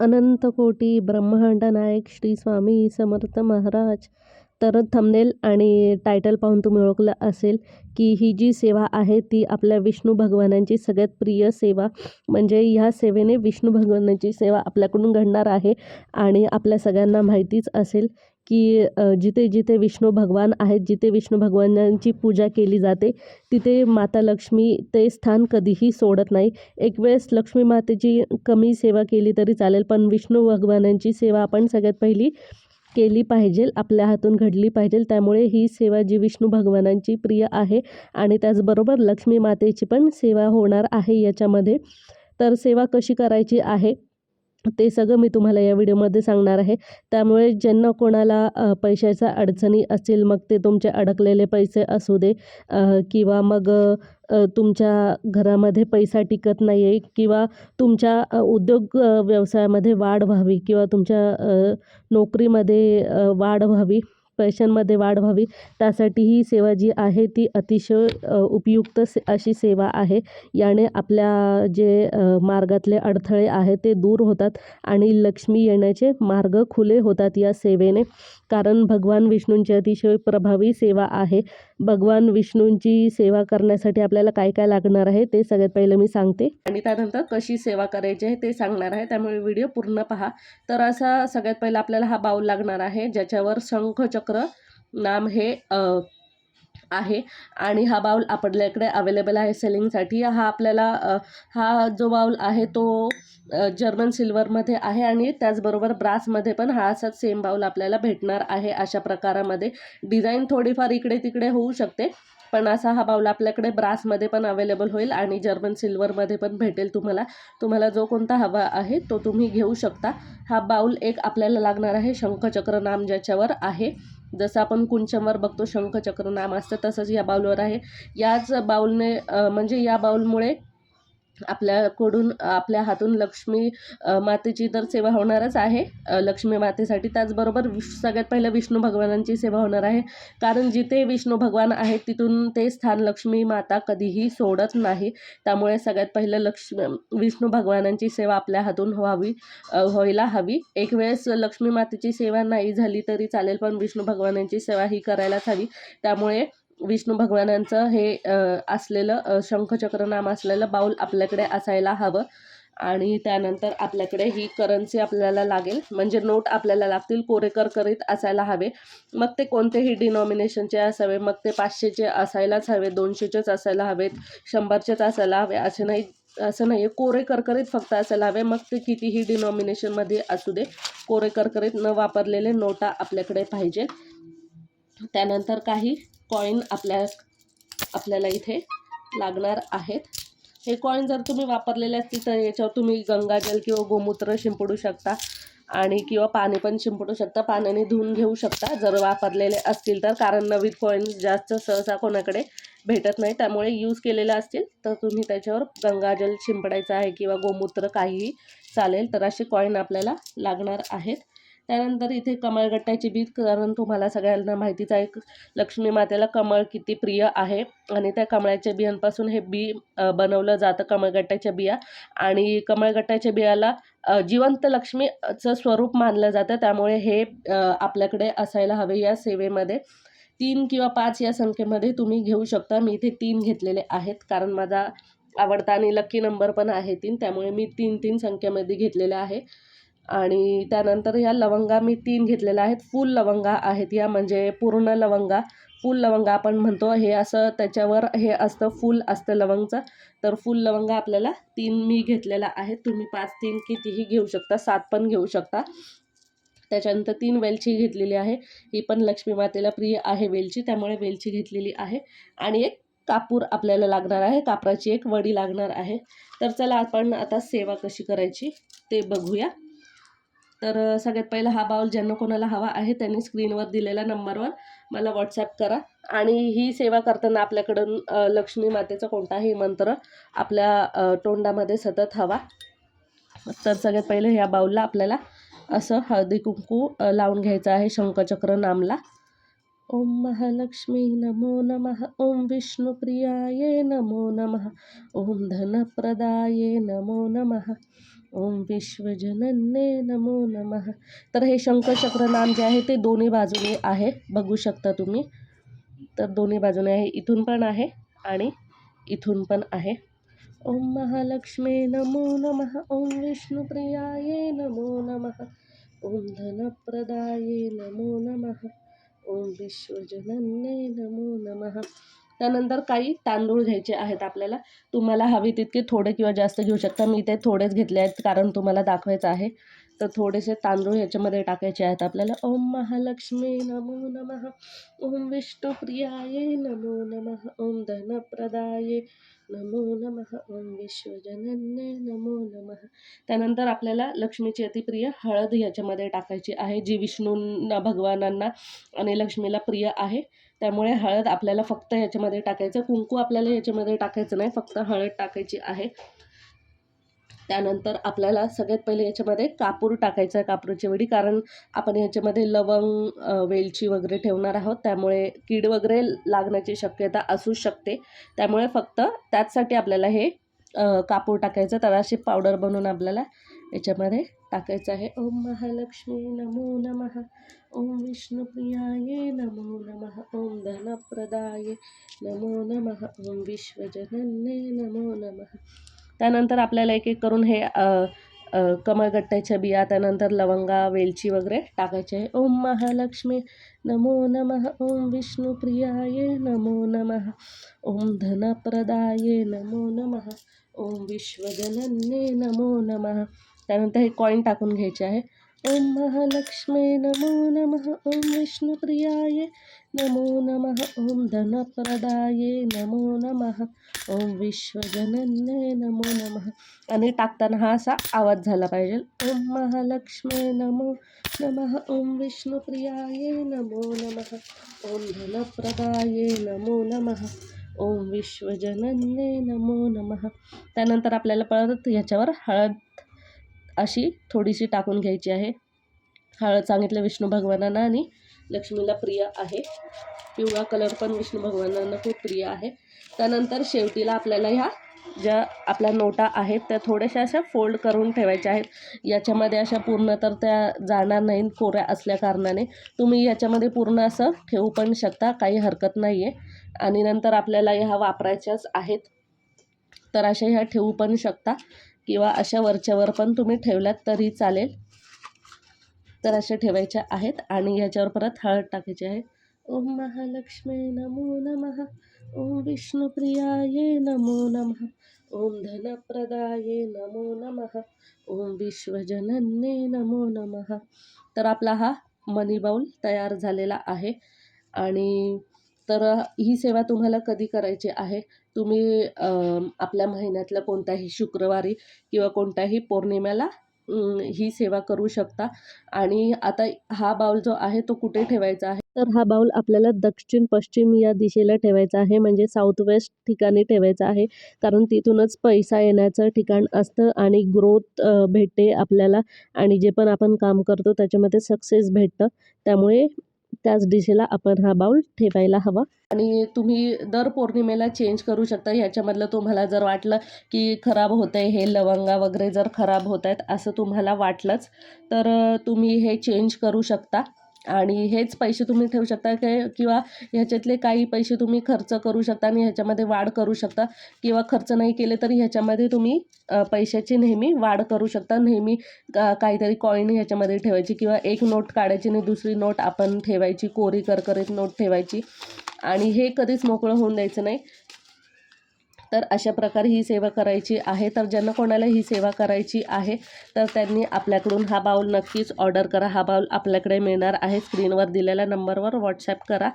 अनंत कोटी ब्रह्मांड नायक श्री स्वामी समर्थ महाराज. तर थंबनेल आणि टायटल पाहून तुम्ही ओळखलं असेल की ही जी सेवा आहे ती आपल्या विष्णू भगवानांची सगळ्यात प्रिय सेवा. म्हणजे ह्या सेवेने विष्णू भगवानांची सेवा आपल्याकडून घडणार आहे आणि आपल्या सगळ्यांना माहितीच असेल की जिथे जिथे विष्णू भगवान आहेत जिथे विष्णू भगवानांची पूजा केली जाते तिथे माता लक्ष्मी ते स्थान कधीही सोडत नाही. एक वेळेस लक्ष्मी मातेची कमी सेवा केली तरी चालेल पण विष्णू भगवानांची सेवा आपण सगळ्यात पहिली केली पाहिजे आपल्या हातून घडली पाहिजे त्यामुळे ही सेवा जी विष्णू भगवानांची प्रिय आहे आणि त्याचबरोबर लक्ष्मी मातेची पण सेवा होणार आहे याच्यामध्ये. तर सेवा कशी करायची आहे? ते सगळं मी तुम्हाला या व्हिडिओमध्ये सांगणार आहे. त्यामुळे ज्यांना कोणाला पैशाच्या अडचणी असतील मग ते तुमचे अडकलेले पैसे असू दे किंवा मग तुमच्या घरामध्ये पैसा टिकत नाही आहे किंवा तुमच्या उद्योग व्यवसायामध्ये वाढ व्हावी किंवा तुमच्या नोकरीमध्ये वाढ व्हावी पैशांमध्ये वाढ व्हावी. त्यासाठी ही सेवा जी आहे ती अतिशय उपयुक्त से अशी सेवा आहे. याने आपल्या जे मार्गातले अडथळे आहेत ते दूर होतात आणि लक्ष्मी येण्याचे मार्ग खुले होतात या सेवेने. कारण भगवान विष्णूंची अतिशय प्रभावी सेवा आहे. भगवान विष्णूंची सेवा करण्यासाठी आपल्याला काय काय लागणार आहे ते सगळ्यात पहिलं मी सांगते. आणि त्यानंतर कशी सेवा करायची आहे ते सांगणार आहे. त्यामुळे व्हिडिओ पूर्ण पहा. तर असा सगळ्यात पहिला आपल्याला हा बाऊल लागणार आहे ज्याच्यावर चक्र नाम हे आहे. आणि हा बाऊल आपल्याकडे अवेलेबल आहे सेलिंगसाठी. हा आपल्याला हा जो बाऊल आहे तो जर्मन सिल्वरमध्ये आहे आणि त्याचबरोबर ब्रासमध्ये पण हा असाच सेम बाऊल आपल्याला भेटणार आहे अशा प्रकारामध्ये. डिझाईन थोडीफार इकडे तिकडे होऊ शकते पण असा हा बाऊल आपल्याकडे ब्रासमध्ये पण अवेलेबल होईल आणि जर्मन सिल्वरमध्ये पण भेटेल तुम्हाला. तुम्हाला जो कोणता हवा आहे तो तुम्ही घेऊ शकता. हा बाऊल एक आपल्याला लागणार आहे शंखचक्र नाम ज्याच्यावर आहे. जसं आपण कुंचमवर बघतो शंखचक्र नाम असतं तसंच या बाऊलवर आहे. याच बाऊलने म्हणजे या बाऊलमुळे आपल्याकडून आपल्या हातून लक्ष्मी मातेची तर सेवा होणारच आहे. लक्ष्मी मातेसाठी त्याचबरोबर विश सगळ्यात पहिलं विष्णू भगवानांची सेवा होणार आहे. कारण जिथे विष्णू भगवान आहेत तिथून ते स्थान लक्ष्मी माता कधीही सोडत नाही. त्यामुळे सगळ्यात पहिलं लक्ष्मी विष्णू भगवानांची सेवा आपल्या हातून व्हावी व्हायला हवी. एक वेळेस लक्ष्मी मातेची सेवा नाही झाली तरी चालेल पण विष्णू भगवानांची सेवा ही करायलाच हवी. त्यामुळे विष्णू भगवानांचं हे असलेलं शंखचक्र नाम असलेलं बाऊल आपल्याकडे असायला हवं. आणि त्यानंतर आपल्याकडे ही करन्सी आपल्याला लागेल. म्हणजे नोट आपल्याला लागतील कोरेकर करीत असायला हवे. मग ते कोणतेही डिनॉमिनेशनचे असावे मग ते पाचशेचे असायलाच हवे दोनशेचेच असायला हवेत शंभरचेच असायला हवे असे नाही असं नाही आहे कोरे करकरीत फक्त असायला हवे मग ते कितीही डिनॉमिनेशनमध्ये असू दे कोरे करकरीत न वापरलेले नोटा आपल्याकडे पाहिजे. त्यानंतर काही कॉईन आपल्या आपल्याला इथे लागणार आहेत. हे कॉईन जर तुम्ही वापरलेले असतील तर याच्यावर तुम्ही गंगाजल किंवा गोमूत्र शिंपडू शकता आणि किंवा पाणी पण शिंपडू शकता. पाण्याने धुवून घेऊ शकता. जर वापरलेले असतील तर कारण नवीन कॉईन जास्त सहसा कोणाकडे भेटत नाही. त्यामुळे यूज केलेले असतील तर तुम्ही त्याच्यावर गंगाजल शिंपडायचं आहे किंवा गोमूत्र काहीही चालेल तर असे कॉईन आपल्याला लागणार आहेत. त्यानंतर इथे कमळगट्ट्याची बीज कारण तुम्हाला सगळ्यांना माहितीच आहे. लक्ष्मी मातेला कमळ किती प्रिय आहे. आणि त्या कमळाच्या बियांपासून हे बी बनवलं जातं कमळगट्ट्याच्या बिया. आणि कमळगट्ट्याच्या बियाला जिवंत लक्ष्मीचं स्वरूप मानलं जातं. त्यामुळे हे आपल्याकडे असायला हवे या सेवेमध्ये. तीन किंवा पाच या संख्येमध्ये तुम्ही घेऊ शकता. मी इथे तीन घेतलेले आहेत. कारण माझा आवडता आणि लक्की नंबर पण आहे तीन. त्यामुळे मी तीन तीन संख्येमध्ये घेतलेलं आहे. आणि त्यानंतर ह्या लवंगा मी तीन घेतलेल्या आहेत. फुल लवंगा आहेत या म्हणजे पूर्ण लवंगा. फुल लवंगा आपण म्हणतो हे असं त्याच्यावर हे असतं फुल असतं लवंगचं. तर फुल लवंगा आपल्याला तीन मी घेतलेला आहे तुम्ही पाच तीन कितीही घेऊ शकता सात पण घेऊ शकता. त्याच्यानंतर तीन वेलची घेतलेली आहे. ही पण लक्ष्मी मातेला प्रिय आहे वेलची त्यामुळे वेलची घेतलेली आहे. आणि एक कापूर आपल्याला लागणार आहे. कापराची एक वडी लागणार आहे. तर चला आपण आता सेवा कशी करायची ते बघूया. तर सगळ्यात पहिला हा बाउल ज्यांना कोणाला हवा आहे त्यांनी स्क्रीनवर दिलेल्या नंबरवर मला व्हॉट्सॲप करा. आणि ही सेवा करताना आपल्याकडून लक्ष्मी मातेचा कोणताही मंत्र आपल्या तोंडामध्ये सतत हवा. तर सगळ्यात पहिले ह्या बाउलला आपल्याला असं हळदी कुंकू लावून घ्यायचं आहे शंखचक्र नामला. ॐ महालक्ष्मी नमो नमः। ॐ विष्णुप्रियाय नमो नमः। ॐ धनप्रदाये नमो नमः। ॐ विश्वजनन्ने नमो नमः। तर हे शंखचक्र नाम जे आहे ते दोन्ही बाजूने आहे बघू शकता तुम्ही. तर दोन्ही बाजूने आहे इथून पण आहे आणि इथून पण आहे. ॐ महालक्ष्मी नमो नमः। ॐ विष्णुप्रियाय नमो नमः। ॐ धनप्रदाये नमो नमः। ओम विश्वजनन्ये नमो नमः. त्यानंतर काही तांदूळ घ्यायचे आहेत आपल्याला. तुम्हाला हवे तितके थोडे किंवा जास्त घेऊ शकता. मी ते थोडेच घेतले आहेत कारण तुम्हाला दाखवायचं आहे. तर थोडेसे तांदूळ ह्याच्यामध्ये टाकायचे आहेत. आपल्याला ओम महालक्ष्मी नमो नमः. ओम विष्णुप्रियाय नमो नमः. ओम धनप्रदाय नमो नमः. ओम विश्वजनन्य नमो नमः. त्यानंतर आपल्याला लक्ष्मीची अतिप्रिय हळद ह्याच्यामध्ये टाकायची आहे जी विष्णूंना भगवानांना आणि लक्ष्मीला प्रिय आहे. त्यामुळे हळद आपल्याला फक्त ह्याच्यामध्ये टाकायचं. कुंकू आपल्याला ह्याच्यामध्ये टाकायचं नाही. फक्त हळद टाकायची आहे. त्यानंतर आपल्याला सगळ्यात पहिले याच्यामध्ये कापूर टाकायचा आहे कापूरची वडी. कारण आपण ह्याच्यामध्ये लवंग वेलची वगैरे ठेवणार आहोत. त्यामुळे कीड वगैरे लागण्याची शक्यता असू शकते. त्यामुळे फक्त त्याचसाठी आपल्याला हे कापूर टाकायचं. तर अशी पावडर बनवून आपल्याला याच्यामध्ये टाकायचं आहे. ओम महालक्ष्मी नमो नमः. ओम विष्णुप्रियाय नमो नमः. ओम धनप्रदाय नमो नमः. ओम विश्वजनन्ये नमो नमः. त्यानंतर आपल्याला एक एक करून हे कमळगट्ट्याच्या बिया त्यानंतर लवंगा वेलची वगैरे टाकायचे आहे. ओम महालक्ष्मी नमो नमः. ओम विष्णुप्रियाय नमो नमः. ओम धनप्रदाय नमो नमः. ओम विश्वजनन्ये नमो नमः. त्यानंतर हे कॉईन टाकून घ्यायचे आहे. ओम महालक्ष्मी नमो नमः. ओम विष्णुप्रियाय नमो नमः ओं धनप्रदाये नमो नमः ओम विश्वजनन्ये नमो नमः. आणि टाकताना हा असा आवाज झाला पाहिजे. ओं महालक्ष्मे नमो नमः ओं विष्णुप्रियाये नमो नमः ओं धनप्रदाये नमो नमः ओम विश्वजनन्ये नमो नमः. त्यानंतर आपल्याला परत ह्याच्यावर हळद अशी थोडीशी टाकून घ्यायची आहे. हळद सांगितलं विष्णू भगवानांना आणि लक्ष्मीला प्रिय आहे. पिवळा कलर पण विष्णू भगवानांना खूप प्रिय आहे. त्यानंतर शेवटीला आपल्याला ह्या ज्या आपल्या नोटा आहेत त्या थोड्याशा अशा फोल्ड करून ठेवायच्या आहेत. याच्यामध्ये अशा पूर्ण तर त्या जाणार नाहीत कोऱ्या असल्या कारणाने. तुम्ही याच्यामध्ये पूर्ण असं ठेवू पण शकता काही हरकत नाही आहे आणि नंतर आपल्याला ह्या वापरायच्याच आहेत. तर अशा ह्या ठेवू पण शकता किंवा अशा वरच्यावर पण तुम्ही ठेवल्यात तरी चालेल. तर अशा ठेवायच्या आहेत आणि याच्यावर परत हळद टाकायची आहे. ओम महालक्ष्मी नमो नमः. ओम विष्णुप्रियाय नमो नमः. ओम धनप्रदाय नमो नमः. ओम विश्वजनन्ये नमो नमः. तर आपला हा मनी बाऊल तयार झालेला आहे. आणि तर ही सेवा तुम्हाला कधी करायची आहे? तुम्ही आपल्या महिन्यातल्या कोणत्याही शुक्रवारी किंवा कोणत्याही पौर्णिमेला ही सेवा करू शकता. आणि आता हा बाऊल जो आहे तो कुठे ठेवायचा आहे? तर हा बाऊल आपल्याला दक्षिण पश्चिम या दिशेला ठेवायचा आहे. म्हणजे साऊथ वेस्ट ठिकाणी ठेवायचा आहे. कारण तिथूनच पैसा येण्याचं ठिकाण असतं आणि ग्रोथ भेटते आपल्याला. आणि जे पण आपण काम करतो त्याच्यामध्ये सक्सेस भेटतं. त्यामुळे त्याच दिशेला आपण हा बाउल ठेवायला हवा. आणि तुम्ही दर पौर्णिमेला चेंज करू शकता. ह्याच्यामधलं तुम्हाला जर वाटलं की खराब होतं आहे हे लवंगा वगैरे जर खराब होत आहेत असं तुम्हाला वाटलंच तर तुम्ही हे चेंज करू शकता. आणि हेच पैसे तुम्ही ठेवू शकता काय किंवा ह्याच्यातले काही पैसे तुम्ही खर्च करू शकता आणि ह्याच्यामध्ये वाढ करू शकता. किंवा खर्च नाही केले तरी ह्याच्यामध्ये तुम्ही पैशाची नेहमी वाढ करू शकता. नेहमी का काहीतरी कॉईन ह्याच्यामध्ये ठेवायची किंवा एक नोट काढायची आणि दुसरी नोट आपण ठेवायची. कोरी करकरीत नोट ठेवायची. आणि हे कधीच मोकळं होऊन द्यायचं नाही. तर अशा प्रकारे ही सेवा करायची आहे. तर ज्यांना कोणाला ही सेवा करायची आहे तर त्यांनी आपल्याकडून हा बाऊल नक्कीच ऑर्डर करा. हा बाऊल आपल्याकडे मिळणार आहे. स्क्रीनवर दिलेल्या नंबरवर व्हॉट्सॲप करा.